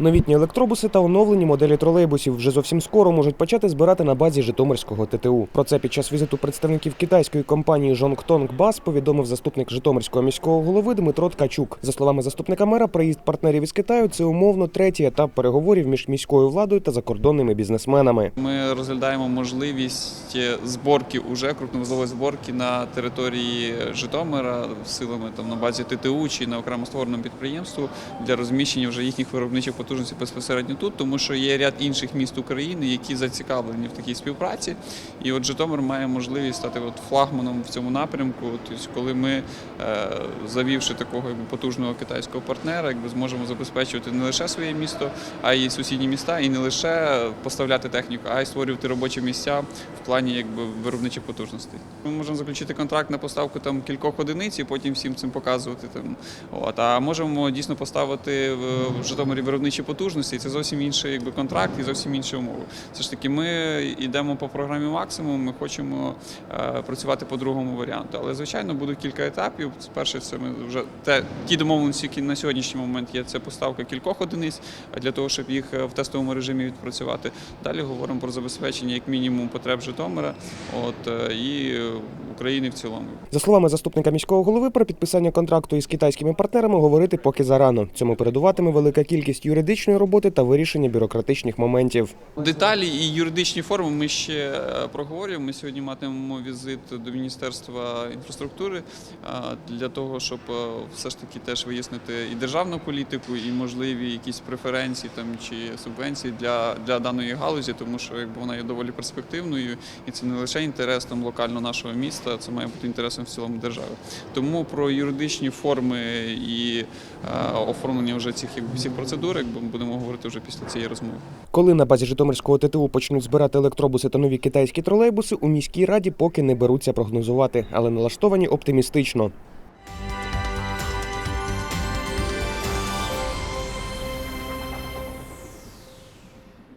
Новітні електробуси та оновлені моделі тролейбусів вже зовсім скоро можуть почати збирати на базі Житомирського ТТУ. Про це під час візиту представників китайської компанії Жонгтонг Бас повідомив заступник Житомирського міського голови Дмитро Ткачук. За словами заступника мера, приїзд партнерів із Китаю це умовно третій етап переговорів між міською владою та закордонними бізнесменами. Ми розглядаємо можливість зборки уже крупновузлової зборки на території Житомира силами там на базі ТТУ чи на окремо створеному підприємству для розміщення вже їхніх виробничих потужностей безпосередньо тут, тому що є ряд інших міст України, які зацікавлені в такій співпраці. І от Житомир має можливість стати от флагманом в цьому напрямку. Тобто, коли ми, е, завівши такого якби, потужного китайського партнера, якби зможемо забезпечувати не лише своє місто, а й сусідні міста, і не лише поставляти техніку, а й створювати робочі місця в плані якби виробничих потужностей. Ми можемо заключити контракт на поставку там кількох одиниць і потім всім цим показувати. Там от а можемо дійсно поставити в Житомирі виробничі потужності. і Це зовсім інший якби контракт і зовсім інші умови. Все ж таки, ми йдемо по програмі максимум. Ми хочемо е, працювати по другому варіанту. Але звичайно будуть кілька етапів. Перше, це ми вже те ті домовленості, які на сьогоднішній момент є. Це поставка кількох одиниць для того, щоб їх е, в тестовому режимі відпрацювати. Далі говоримо про забезпечення як мінімум потреб Житомира, от е, і України в цілому. За словами заступника міського голови, про підписання контракту із китайськими партнерами говорити поки зарано. Цьому передуватиме велика кількість юридичної роботи та вирішення бюрократичних моментів. Деталі і юридичні форми ми ще е, проговорюємо. Ми сьогодні матимемо візит до Міністерства інфраструктури е, для того, щоб е, все ж таки теж вияснити і державну політику, і можливі якісь преференції там чи субвенції для, для даної галузі, тому що якби вона є доволі перспективною, і це не лише інтерес там локально нашого міста, це має бути інтересом в цілому держави. Тому про юридичні форми і оформлення вже цих всіх процедур, будемо говорити вже після цієї розмови. Коли на базі Житомирського ТТУ почнуть збирати електробуси та нові китайські тролейбуси, у міській раді поки не беруться прогнозувати, але налаштовані оптимістично.